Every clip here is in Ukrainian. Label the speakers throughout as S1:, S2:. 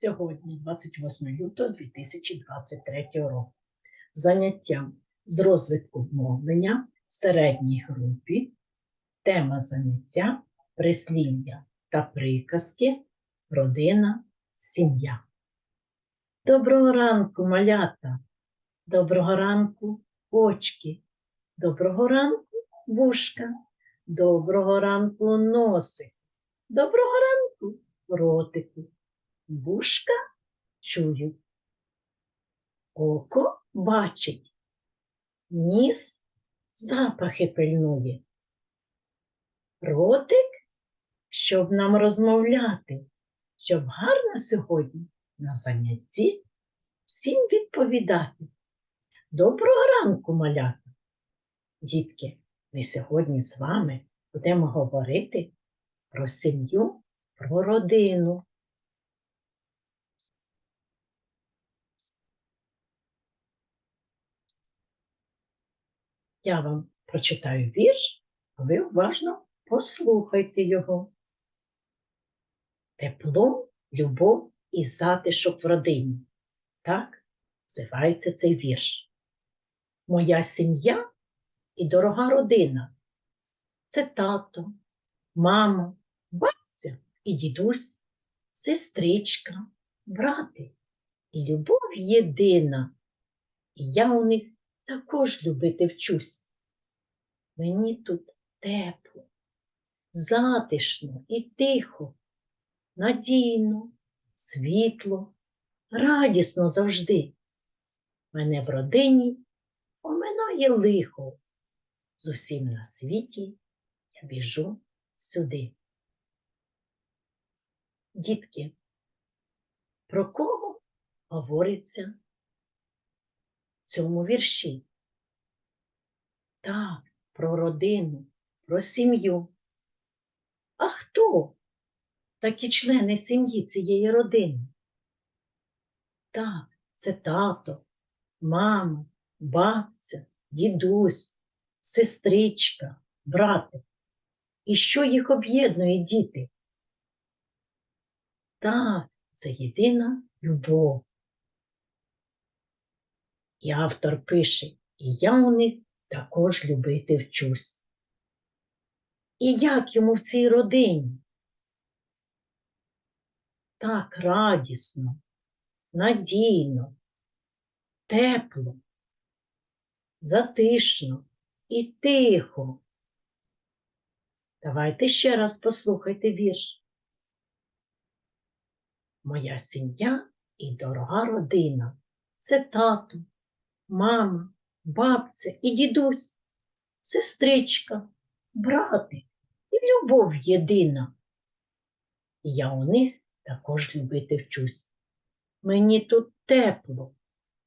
S1: Сьогодні, 28 лютого 2023 року, заняття з розвитку мовлення в середній групі, тема заняття прислів'я та приказки, родина, сім'я. Доброго ранку, малята! Доброго ранку, очки! Доброго ранку, вушка! Доброго ранку, носик! Доброго ранку, ротику! Вушка чують. Око бачить. Ніс запахи пильнує. Ротик, щоб нам розмовляти, щоб гарно сьогодні на занятті всім відповідати. Доброго ранку, малята! Дітки, ми сьогодні з вами будемо говорити про сім'ю, про родину. Я вам прочитаю вірш, а ви уважно послухайте його. Тепло, любов і затишок в родині. Так називається цей вірш. Моя сім'я і дорога родина. Це тато, мама, бабця і дідусь, сестричка, брати і любов єдина. І я у них також любити вчусь. Мені тут тепло, затишно і тихо, надійно, світло, радісно завжди. Мене в родині оминає лихо. З усім на світі я біжу сюди. Дітки, про кого говориться цьому вірші? Так, про родину, про сім'ю. А хто такі члени сім'ї цієї родини? Так, це тато, мама, бабця, дідусь, сестричка, братик. І що їх об'єднує діти? Так, це єдина любов. І автор пише, і я у них також любити вчусь. І як йому в цій родині? Так радісно, надійно, тепло, затишно і тихо. Давайте ще раз послухайте вірш. Моя сім'я і дорога родина це тато, мама, бабця і дідусь, сестричка, братик і любов єдина. І я у них також любити вчусь. Мені тут тепло,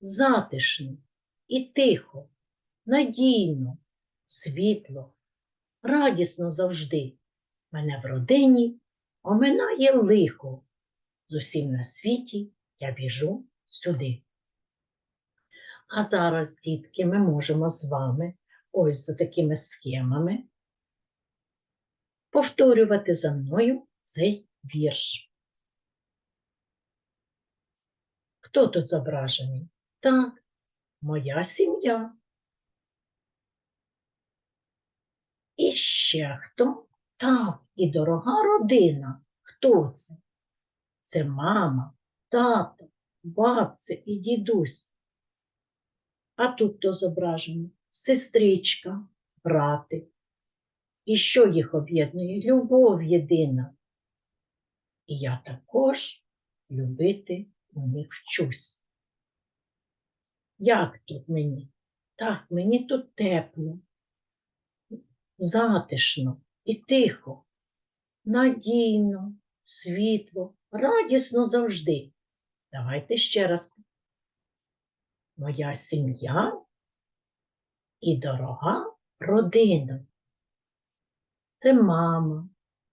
S1: затишно і тихо, надійно, світло, радісно завжди. Мене в родині оминає лихо. З усім на світі я біжу сюди. А зараз, дітки, ми можемо з вами ось за такими схемами повторювати за мною цей вірш. Хто тут зображений? Так, моя сім'я. І ще хто? Так, і дорога родина. Хто це? Це мама, тато, бабця і дідусь. А тут то зображено сестричка, братик. І що їх об'єднує? Любов єдина. І я також любити у них вчусь. Як тут мені? Так, мені тут тепло, затишно і тихо, надійно, світло, радісно завжди. Давайте ще раз моя сім'я і дорога родина. Це мама,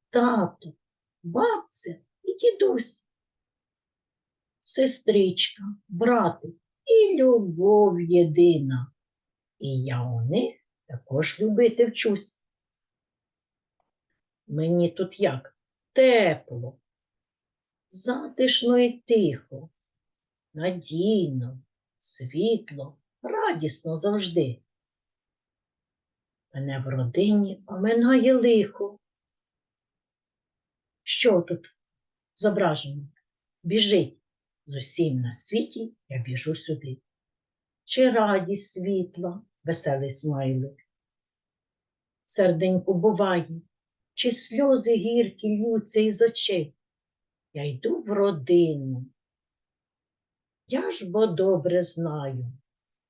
S1: тато, бабця і дідусь, сестричка, братик і любов єдина. І я у них також любити вчусь. Мені тут як тепло, затишно і тихо, надійно, світло, радісно завжди. Мене в родині оминає лихо. Що тут зображено? Біжить з усім на світі, я біжу сюди. Чи радість світла, веселий смайлик. Серденьку буває, чи сльози гіркі льються із очей. Я йду в родину. Я ж бо добре знаю,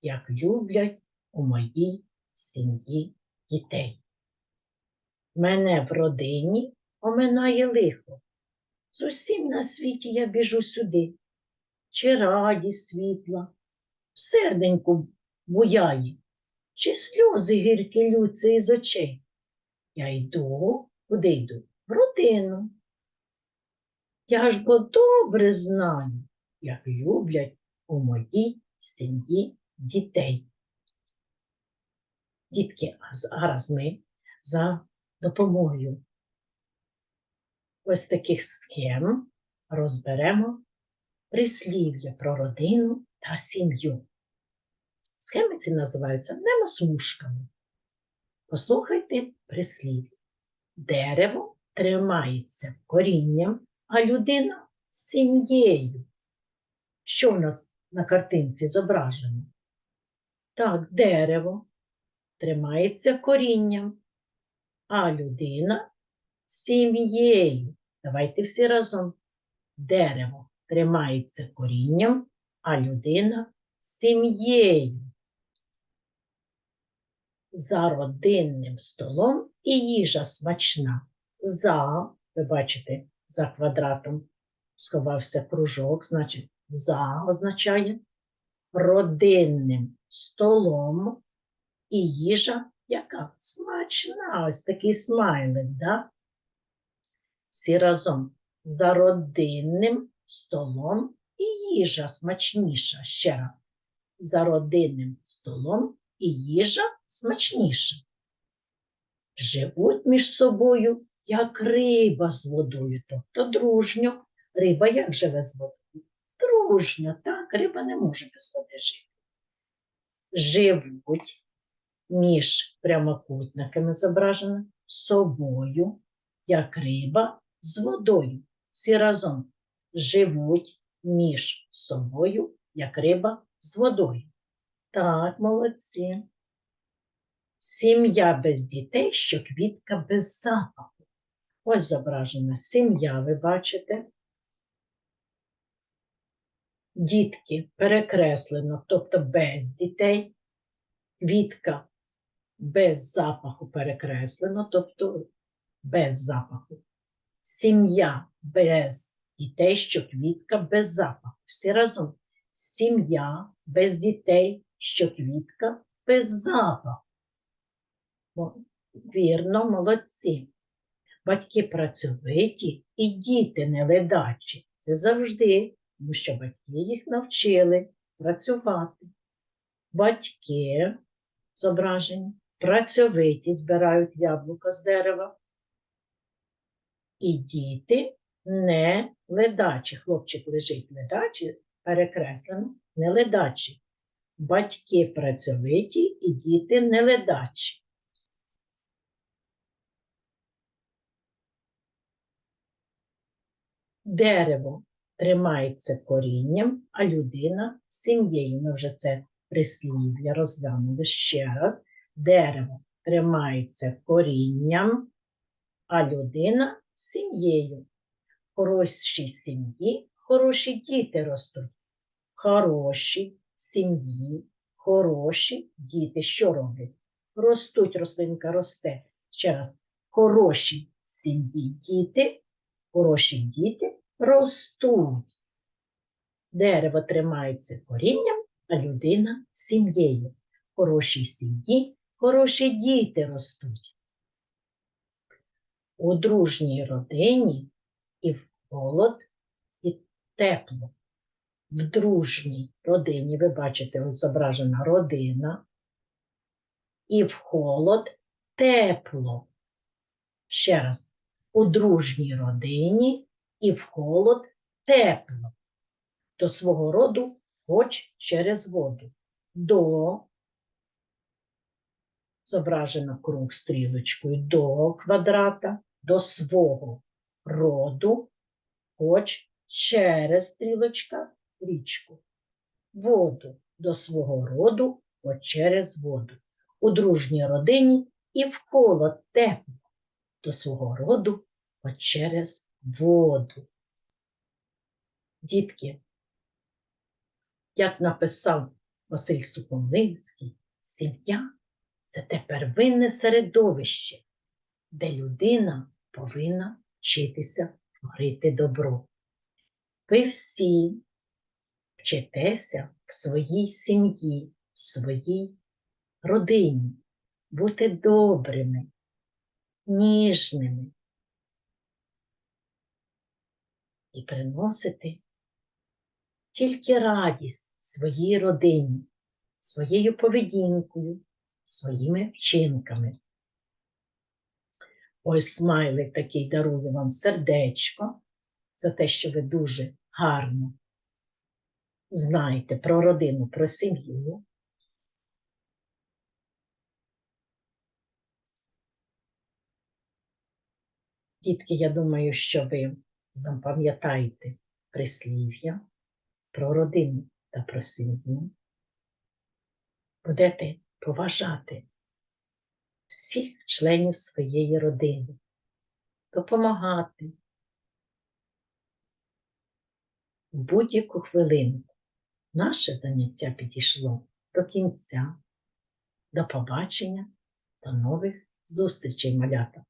S1: як люблять у моїй сім'ї дітей. Мене в родині оминає лихо. З усім на світі я біжу сюди. Чи радість світла, в серденьку буяє, чи сльози гіркі лються із очей. Я йду, куди йду? В родину. Я ж бо добре знаю, як люблять у моїй сім'ї дітей. Дітки, а зараз ми за допомогою ось таких схем розберемо прислів'я про родину та сім'ю. Схеми ці називаються немосмушками. Послухайте прислів'я. Дерево тримається корінням, а людина сім'єю. Що в нас на картинці зображено? Так, дерево тримається корінням, а людина сім'єю. Давайте всі разом. Дерево тримається корінням, а людина сім'єю. За родинним столом і їжа смачна. За, ви бачите, за квадратом сховався кружок, значить, за означає родинним столом і їжа яка смачна, ось такий смайлик, да? Всі разом за родинним столом і їжа смачніша. Ще раз. За родинним столом і їжа смачніша. Живуть між собою, як риба з водою, тобто дружньо. Риба як живе з водою? Дружньо, так, риба не може без води жити. Живуть між прямокутниками зображено собою, як риба з водою. Всі разом живуть між собою, як риба з водою. Так, молодці. Сім'я без дітей, що квітка без запаху. Ось зображена сім'я, ви бачите. Дітки перекреслено, тобто без дітей. Квітка без запаху перекреслено, тобто без запаху. Сім'я без дітей, що квітка без запаху. Всі разом. Сім'я без дітей, що квітка без запаху. Вірно, молодці. Батьки працьовиті і діти неледачі. Це завжди, тому що батьки їх навчили працювати. Батьки зображені, працьовиті збирають яблука з дерева. І діти не ледачі. Хлопчик лежить ледачі, перекреслено, не ледачі. Батьки працьовиті і діти не ледачі. Дерево тримається корінням, а людина сім'єю. Ми вже це прислів'я розглянули ще раз. Дерево тримається корінням, а людина сім'єю. В хорошій сім'ї хороші діти ростуть. Хороші сім'ї, хороші діти що роблять? Ростуть, рослинка росте. Ще раз, хороші сім'ї діти, хороші діти ростуть. Дерево тримається корінням, а людина сім'єю. В хорошій сім'ї хороші діти ростуть. У дружній родині і в холод, і тепло. В дружній родині, ви бачите, ось зображена родина, і в холод тепло. Ще раз, у дружній родині і в холод тепло. До свого роду хоч через воду. До зображено круг стрілочкою до квадрата, до свого роду, хоч через стрілочка річку. Воду до свого роду, хоч через воду. У дружній родині і вколо тепло до свого роду, хоч через воду. Дітки, як написав Василь Сухомлинський, сім'я це те первинне середовище, де людина повинна вчитися творити добро. Ви всі вчитеся в своїй сім'ї, в своїй родині, бути добрими, ніжними і приносити тільки радість своїй родині, своєю поведінкою, своїми вчинками. Ось смайлик такий дарує вам сердечко за те, що ви дуже гарно знаєте про родину, про сім'ю. Дітки, я думаю, що ви запам'ятаєте прислів'я про родину та про сім'ю. Будете поважати всіх членів своєї родини, допомагати в будь-яку хвилину. Наше заняття підійшло до кінця. До побачення, до нових зустрічей, малята!